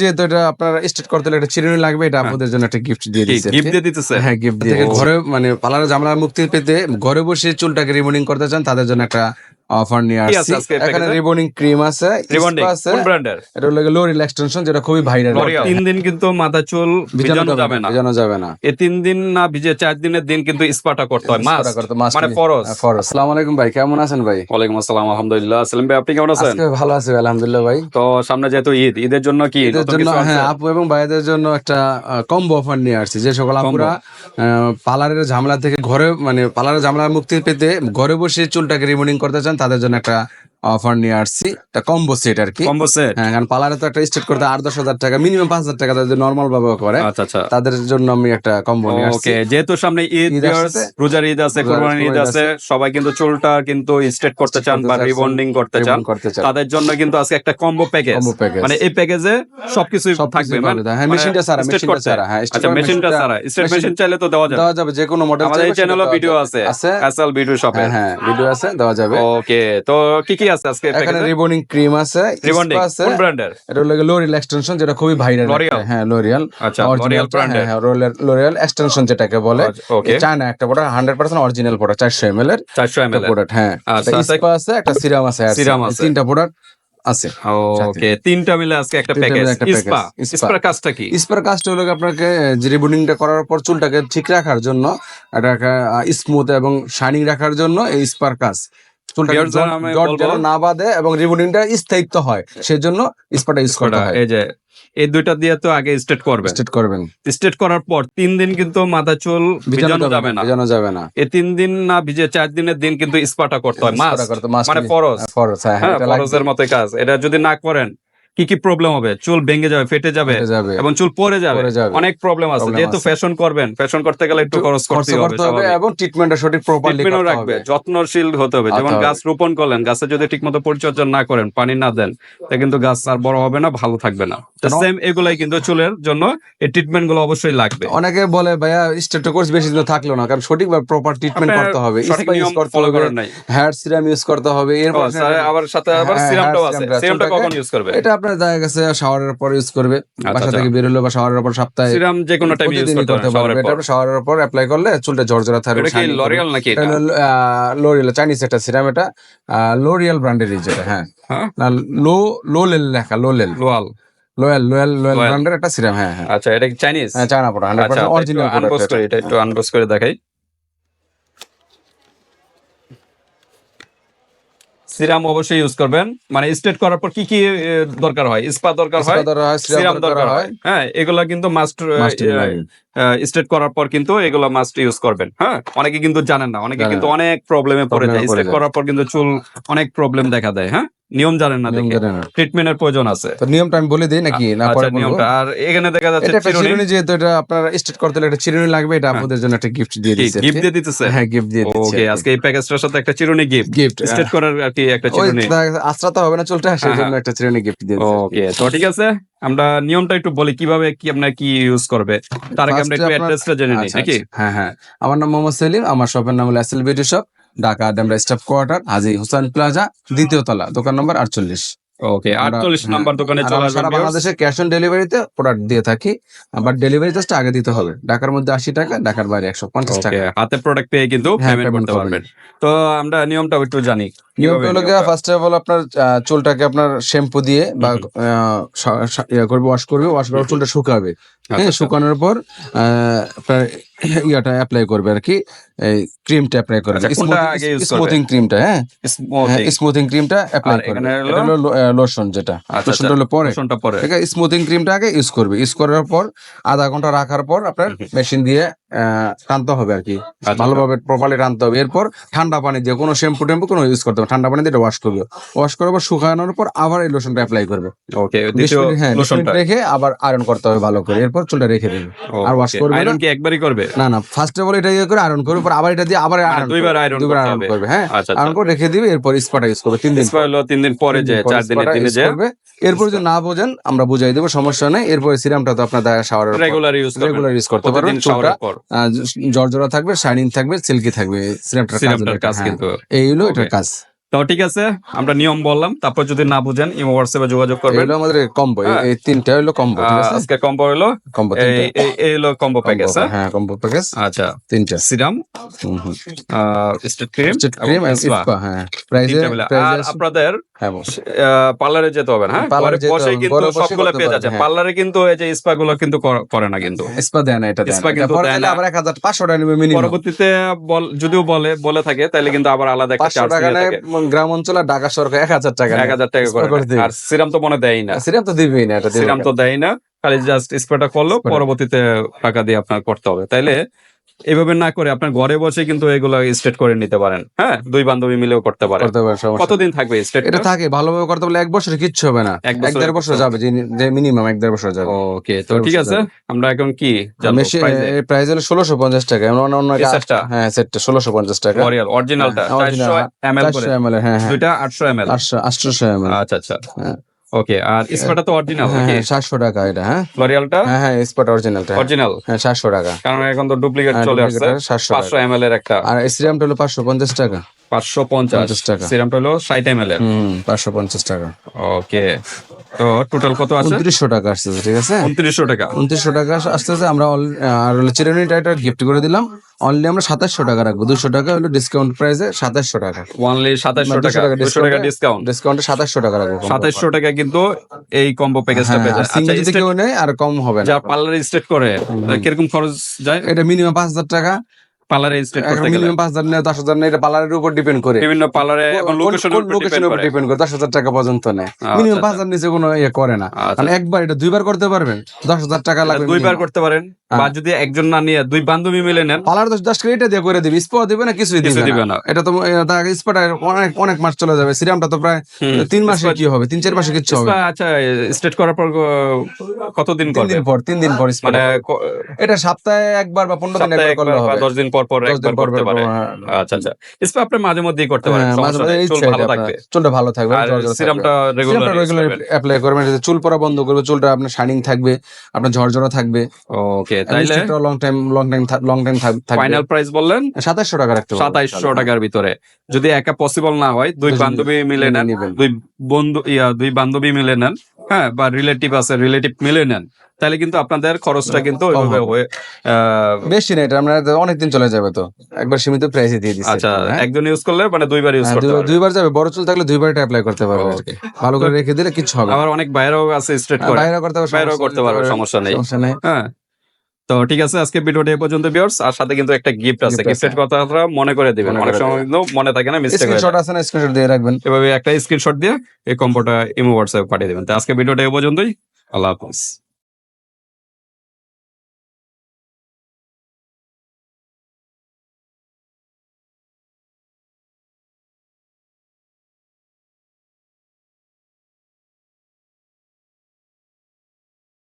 যেহেতু এটা আপনার স্টেট করতে চিরুনি লাগবে এটা আপনাদের জন্য একটা গিফট দিয়ে গিফট দিয়ে দিতেছে? হ্যাঁ গিফট দিয়ে ঘরে মানে পার্লারে জামলা মুক্তি পেতে ঘরে বসে চুলটাকে রিবনিং করতে চান তাদের জন্য একটা অফার নিয়ে আসছি। এখানে রিবনিং ক্রিম আছে রিবন্ডিং কোন ব্র্যান্ডের এটা হলো লোরিল এক্সটেনশন যেটা খুবই ভাইরাল তিন দিন কিন্তু মাথা চুল ভিজানো যাবে না ভিজানো যাবে না। এই তিন দিন না ভিজে চার দিনের দিন কিন্তু স্পাটা করতে হয় মাস মানে ফরজ। হ্যাঁ, ফরজ। আসসালামু আলাইকুম ভাই কেমন আছেন ভাই? ওয়ালাইকুম আসসালাম আলহামদুলিল্লাহ। সেলিম ভাই আপনি কেমন আছেন? আজকে ভালো আছি আলহামদুলিল্লাহ ভাই। তো সামনে যেহেতু ঈদ ঈদের জন্য কি? নতুন জন্য হ্যাঁ আপু এবং ভাইদের জন্য একটা কম্বো অফার নিয়ে আসছি। যে সকল আপুরা পার্লারের ঝামেলা থেকে ঘরে মানে পার্লারের ঝামেলা মুক্তি পেতে ঘরে বসে চুলটাকে রিবনিং করতে চান তাদের জন্য একটা অফার নিয়ে আসছি। একটা কম্বো সেট আর কি। কম্বো সেট হ্যাঁ কারণ পার্লারে তো একটা স্টেট করতে আট দশ হাজার টাকা মিনিমাম পাঁচ হাজার টাকা তাদের নর্মাল ভাবে করে আচ্ছা আচ্ছা। তাদের জন্য আমি একটা কম্বো নিয়ে আসছি। যেহেতু সামনে ঈদ। রোজার ঈদ আছে কোরবানির ঈদ আছে সবাই কিন্তু চুলটা কিন্তু স্ট্রেট করতে চান বা রিবন্ডিং করতে চান। তাদের জন্য কিন্তু আজকে একটা কম্বো প্যাকেজ মানে এই প্যাকেজে সবকিছু থাকবে মানে হ্যাঁ মেশিনটা straight মেশিনটা। ছাড়া হ্যাঁ আচ্ছা মেশিনটা ছাড়া স্ট্রেট মেশিন চাইলে তো দেওয়া যাবে। দেওয়া যাবে যে কোনো মডেল আমাদের এই চ্যানেলও ভিডিও আছে আছে। এসএল ভিডিও শপে হ্যাঁ হ্যাঁ ভিডিও আছে দেওয়া যাবে। ওকে তো কি কি আছে আজকে এখানে রিবনিং ক্রিম আছে কোন ব্র্যান্ডের এটা হলো লোরিয়াল এক্সটেনশন যেটা খুবই ভাইরাল হ্যাঁ লোরিয়াল আচ্ছা লরিয়াল ব্র্যান্ডের লোরিয়াল এক্সটেনশন যেটাকে বলে। চায়না একটা product hundred percent original product চারশো এম এল এর 400 ml প্রোডাক্ট হ্যাঁ। আচ্ছা, একটা আচ্ছা। স্পা আছে একটা সিরাম আছে এই আছে। তিনটা প্রোডাক্ট আছে। ওকে তিনটা মিলে আজকে একটা প্যাকেজ একটা স্পা স্পার কাজটা কি? স্পার কাজটা হলো আপনাকে যে করার পর চুলটাকে ঠিক রাখার জন্য এটা স্মুথ এবং শাইনিং রাখার জন্য এই স্পার কাজ। না এবং স্থায়িত্ব হয় সেজন্য স্পাটা ইউজ করতে হয়। এই যে এই দুইটা দিয়ে তো আগে স্টেট করবেন। স্টেট করবেন। স্টেট করার পর তিন দিন কিন্তু মাথা চুল ভিজানো যাবে না ভিজানো যাবে না। এই তিন দিন না ভিজে চার দিনের দিন কিন্তু স্পাটা করতে হয়। মানে ফরজ। হ্যাঁ, ফরজ হ্যাঁ হ্যাঁ ফরজের মতো কাজ। এটা যদি না করেন কি কি প্রবলেম হবে? চুল ভেঙে যাবে ফেটে যাবে এবং চুল পরে যাবে। অনেক প্রবলেম আছে। যেহেতু ফ্যাশন করবেন ফ্যাশন করতে গেলে একটু খরচ করতে হবে। এবং ট্রিটমেন্টটা সঠিক প্রপারলি করতে রাখবে যত্নশীল হতে হবে। যেমন গাছ রোপণ করলেন গাছে যদি ঠিকমতো পরিচর্যা না করেন পানি না দেন তা কিন্তু গাছ আর বড় হবে না ভালো থাকবে না? সেম এগুলাই কিন্তু চুলের জন্য এই ট্রিটমেন্টগুলো অবশ্যই লাগবে। অনেকে বলে ভাইয়া স্টেটটা কোর্স বেশি দিন থাকল না। কারণ সঠিকভাবে প্রপার ট্রিটমেন্ট করতে হবে। সঠিক স্পা ইউজ করতে ফলো হবে হেয়ার সিরাম ইউজ করতে হবে এরপর আবার সাথে আবার সিরামটাও হ্যাঁ, আছে। সিরামটা কখন ইউজ করবে? এটা আপনার দেখা গেছে শাওয়ারের পর ইউজ করবে বাসা আচ্ছা। থেকে বের হলো বা শাওয়ারের পর সপ্তাহে সিরাম যে কোনো টাইম ইউজ করতে পারবে এটা শাওয়ারের পর অ্যাপ্লাই করলে চুলটা ঝরঝরা থাকবে এটা কি লরিয়াল নাকি এটা? এটা লোরিয়াল চাইনিজ একটা সিরাম এটা। লোরিয়াল ব্র্যান্ডের যেটা হ্যাঁ। হ্যাঁ? না লো লোলেল লেখা লোলেল Loyal Loyal Loyal Loyal Loyal। ব্র্যান্ডের একটা সিরাম হ্যাঁ হ্যাঁ। আচ্ছা এটা কি চাইনিজ হ্যাঁ চায়না প্রোডাক্ট হান্ড্রেড আচ্ছা পার্সেন্ট অরিজিনাল আনবক্স করে এটা একটু আনবক্স করে দেখাই। সিরাম অবশ্যই ইউজ করবেন। মানে স্টেট করার পর কি কি দরকার হয়? স্পা দরকার হয়? সিরাম দরকার হয়। হ্যাঁ। এগুলা কিন্তু মাস্ট স্টেট করার পর কিন্তু এগুলো মাস্ট ইউজ করবেন। হ্যাঁ অনেকে কিন্তু জানেন না অনেকে কিন্তু অনেক প্রবলেমে পড়ে যায়। স্টেট স্ট্রেট করার পর কিন্তু চুল অনেক প্রবলেম দেখা দেয় হ্যাঁ? নিয়ম জানেন না দেখে। ট্রিটমেন্টের প্রয়োজন আছে। তো নিয়মটা আমি বলে দিই নাকি? না আচ্ছা পরে নিয়মটা। আর এখানে দেখা যাচ্ছে চিরুনি। যেহেতু এটা আপনার স্টেট করতে হলে একটা চিরুনি লাগবে এটা আপনাদের জন্য একটা গিফট দিয়ে দিচ্ছি গিফট দিয়ে দিতেছে? হ্যাঁ গিফট দিয়ে দিচ্ছি ওকে আজকে এই প্যাকেজটার সাথে একটা চিরুনি গিফট গিফট স্ট্রেট করার আর কি একটা চিরুনি। আশ্রাতে হবে না চলতে সেই জন্য একটা চিরুনি গিফট দিয়ে ওকে তো ঠিক আছে। আমরা নিয়মটা একটু বলি কীভাবে কি আপনার কি ইউজ করবে? তার আগে আমরা একটু অ্যাড্রেসটা জেনে নিই আচ্ছা, নাকি? আচ্ছা। হ্যাঁ হ্যাঁ। আমার নাম মোহাম্মদ সেলিম আমার শপের নাম হলো SL beauty shop Dhaka Demra staff quarter Haji Hussain plaza দ্বিতীয় তলা দোকান নম্বর আটচল্লিশ। ওকে আটচল্লিশ হ্যাঁ। নাম্বার দোকানে চলা আসবেন সারা বাংলাদেশে ক্যাশ অন ডেলিভারিতে প্রোডাক্ট দিয়ে থাকি আবার ডেলিভারি চার্জটা আগে দিতে হবে। ঢাকার মধ্যে আশি টাকা ঢাকার বাইরে একশো পঞ্চাশ টাকা। হাতে প্রোডাক্ট পেয়ে কিন্তু হ্যাঁ, পেমেন্ট করতে পারবেন। তো আমরা নিয়মটা একটু জানি। নিয়মটা হলো? ফার্স্ট অফ অল আপনার চুলটাকে আপনার শ্যাম্পু দিয়ে বা ইয়া করবে ওয়াশ করবে ওয়াশ করার চুলটা শুকাবে। হ্যাঁ আচ্ছা, শুকানোর পর আপনার ইয়াটা অ্যাপ্লাই করবে আর কি ক্রিমটা অ্যাপ্লাই করবে। আচ্ছা? স্মুথিং ক্রিমটা হ্যাঁ। স্মুথিং ক্রিমটা অ্যাপ্লাই করবে। এটা হলো লোশন যেটা। আচ্ছা, লোশনটা হলো পরে। লোশনটা পরে। ঠিক আছে স্মুথিং ক্রিমটা আগে ইউজ করবে। ইউজ করার পর আধা ঘণ্টা রাখার পর আপনার মেশিন দিয়ে টানতে হবে আর কি। আচ্ছা, ভালোভাবে প্রপারলি টানতে হবে। এরপর ঠান্ডা পানি দিয়ে কোনো শ্যাম্পু টেম্পু কোনো ইউজ করতে হবে ঠান্ডা পানি দিয়ে ওয়াশ করবে। ওয়াশ করার পর শুকানোর পর আবার এই লোশনটা অ্যাপ্লাই করবে। ওকে হ্যাঁ রেখে আবার আয়রন করতে হবে ভালো করে। এরপর চুলটা রেখে দেবে। আর wash করবে আয়রন কি একবারই করবে? না না ফার্স্ট অফ অল এটা ইয়ে করে আয়রন করবে পর আবার এটা দিয়ে আবার মানে iron দুইবার iron দুইবার আয়রন করবে হ্যাঁ। আচ্ছা আয়রন করে রেখে দিবে এরপর স্পাটা ইউজ করবে তিন দিন। স্পা হলো তিন দিন পরে যে চার দিনের দিনে যে করবে। এরপর যদি না বোঝেন আমরা বুঝাই দেবো সমস্যা নেই। এরপর সিরামটা তো আপনার শাওয়ারের রেগুলার ইউজ রেগুলার ইউজ করতে পারবেন। চুলটা জর্জরা থাকবে শাইনিং থাকবে সিল্কি থাকবে সিরামটার কাজ এটা, হ্যাঁ। কিন্তু। এই হলো এটার কাজ। তো ঠিক আছে আমরা নিয়ম বললাম তারপর যদি না বুঝেন ইমো হোয়াটসঅ্যাপে যোগাযোগ করবেন। এগুলো আমাদের কম্বো হ্যাঁ। এই তিনটা হলো কম্বো আজকে কম্বো হলো কম্বো এই হলো কম্বো প্যাকেজ হ্যাঁ? কম্বো প্যাকেজ আচ্ছা। তিনটা। Serum state cream cream and spa হ্যাঁ। প্রাইজে আর আপনাদের হ্যাঁ। পার্লারে যেতে হবে না হ্যাঁ? পার্লারে হবে, কিন্তু সবগুলো পেয়ে যাচ্ছে। হ্যাঁ। পার্লারে কিন্তু এই যে স্পা গুলো কিন্তু করে না কিন্তু। ইসপা দেয় না এটা না। কিন্তু দেয় না। আবার টাকা নেবে মিনিমাম পরবর্তীতে যদিও বলে বলে থাকে তাহলে কিন্তু আবার আলাদা একটা চার্জ থাকে। গ্রাম অঞ্চলে ঢাকা সরকার এক হাজার টাকা এক হাজার টাকা করে। আর সিরাম তো মনে দেয় না। সিরাম তো দিবেই না এটা সিরাম তো দেয় না। খালি জাস্ট স্প্রেটা করল পরবর্তীতে টাকা দিয়ে আপনার করতে হবে। তাইলে এভাবে না করে আপনার ঘরে বসে কিন্তু এগুলো স্টেট করে নিতে পারেন। হ্যাঁ? দুই বান্ধবী মিলেও করতে পারেন। করতে পারে সমস্যা কতদিন থাকবে স্টেট এটা থাকে ভালোভাবে করতে বলে এক বছর কিচ্ছু হবে না। এক দেড় বছর যাবে যে মিনিমাম এক দেড় বছর যাবে। ওকে তো ঠিক আছে আমরা এখন কি প্রাইস হলো ষোলোশো পঞ্চাশ টাকা। অন্য অন্য হ্যাঁ সেটটা ষোলোশো পঞ্চাশ টাকা। লরিয়াল অরিজিনালটা হ্যাঁ, original, চারশো এম এল করে। হ্যাঁ হ্যাঁ। দুইটা আটশো এম এল আটশো আটশোশো এম আচ্ছা আচ্ছা। হ্যাঁ। ওকে আর স্পাটা তো অরিজিনাল হ্যাঁ সাতশো টাকা এটা হ্যাঁ? লরিয়ালটা হ্যাঁ হ্যাঁ স্পট অরিজিনালটা অরিজিনাল হ্যাঁ সাতশো টাকা। কারণ এখন তো ডুপ্লিকেট হ্যাঁ, চলে আসছে duplicate সাতশো পাঁচশো টাকা এর একটা। আর সিরামটা হলো পাঁচশো পঞ্চাশ টাকা। পাঁচশো পঞ্চাশ। পঞ্চাশ টাকা। সিরামটা হলো 60 ml এর হুম পাঁচশো পঞ্চাশ টাকা। ওকে তো টোটাল কত আছে? উনত্রিশশো টাকা আসতেছে ঠিক আছে? উনত্রিশশো টাকা। উনত্রিশশো টাকা আসতেছে আমরা আর হলো চিরুনিটা এটা গিফট করে দিলাম। অনলি আমরা সাতাশশো টাকা রাখব। দুশো টাকা হলো ডিসকাউন্ট প্রাইসে সাতাশশো টাকা। ওয়ানলি সাতাশশো মানে টাকা। দুশো টাকা ডিসকাউন্ট ডিসকাউন্টে সাতাশশো টাকা রাখব সাতাশশো টাকা কিন্তু এই কম্বো প্যাকেজটা পেয়ে যায় সিঙ্গেল আচ্ছা যদি কেউ নেয় আর কম হবে না। যা পার্লারে স্টেট করে কীরকম খরচ যায়? এটা মিনিমাম পাঁচ হাজার টাকা। পার্লারে করতে গেলে। মিনিমাম এটা পার্লারের উপর ডিপেন্ড করে। বিভিন্ন পার্লারে লোকেশনের উপর লোকেশনের ডিপেন্ড উপর করে। ডিপেন্ড করে দশ হাজার টাকা পর্যন্ত নেয়। মিনিমাম আচ্ছা। পাঁচ হাজার নিচে কোনো ইয়ে করে না। মানে একবার এটা দুইবার করতে পারবেন দশ হাজার টাকা লাগবে দুইবার করতে পারেন বা যদি একজন না নিয়ে দুই বান্ধবী মিলে নেন। পার্লার দিয়ে করে দিবি না কিছুই দিবে না। এটা তো স্পট অনেক অনেক মাস চলে যাবে। সিরামটা তো প্রায়। তিন মাসে কি হবে? তিন চার মাসে কিছু হবে আচ্ছা স্টেট করার পর কতদিন দিন পর তিন দিন পর মানে এটা সপ্তাহে একবার বা পনেরো দিন সপ্তাহে একবার করলে হবে। দশ দিন পর পর দিন একবার করতে পারে। হ্যাঁ। আচ্ছা আচ্ছা। স্পা আপনি মাঝে মধ্যেই করতে পারেন হ্যাঁ, নেই, চুল ভালো থাকবে। চুলটা ভালো থাকবে আর সিরামটা রেগুলার রেগুলার অ্যাপ্লাই করবেন। চুল পড়া বন্ধ করবে চুলটা আপনার শাইনিং থাকবে আপনার ঝরঝরা থাকবে। ওকে তাইলে long time long time long time থাকবে। ফাইনাল প্রাইস বললেন? সাতাশশো টাকা রাখতে পারবেন। সাতাইশশো টাকার ভিতরে। যদি একা পসিবল না হয় দুই বান্ধবী মিলে নেন। দুই বন্ধু ইয়া দুই বান্ধবী মিলে নেন। হ্যাঁ বা রিলেটিভ আছে রিলেটিভ মিলে নেন। তাহলে কিন্তু আপনাদের খরচটা কিন্তু ওইভাবে হয়ে বেশি না এটা আমরা অনেকদিন চলে যাবে তো। একবার সীমিত প্রাইসে দিয়ে দিচ্ছি আচ্ছা হ্যাঁ? একজন ইউজ করলে মানে দুইবার ইউজ হ্যাঁ, করতে পারবে। দুইবার যাবে বড় চুল থাকলে দুইবার এটা অ্যাপ্লাই করতে পারবে ভালো করে রেখে দিলে কিছু হবে না। আবার অনেক বাইরেও আছে স্ট্রেট করে। বাইরে করতে পারবে বাইরেও করতে পারবে সমস্যা নেই। সমস্যা নেই। হ্যাঁ তো ঠিক আছে আজকে ভিডিওটা এই পর্যন্ত বিয়ার্স আর সাথে কিন্তু একটা গিফট আছে। গিফটের কথা আপনারা মনে করে দিবেন। অনেক সময় কিন্তু মনে থাকে না মিস্টেক স্ক্রিনশট আছে না স্ক্রিনশট দিয়ে রাখবেন। এভাবে একটা স্ক্রিনশট দিয়ে এই কম্পোটা ইমো হোয়াটসঅ্যাপ পাঠিয়ে দেবেন। তো আজকে ভিডিওটা এই পর্যন্তই। আল্লাহ হাফিজ।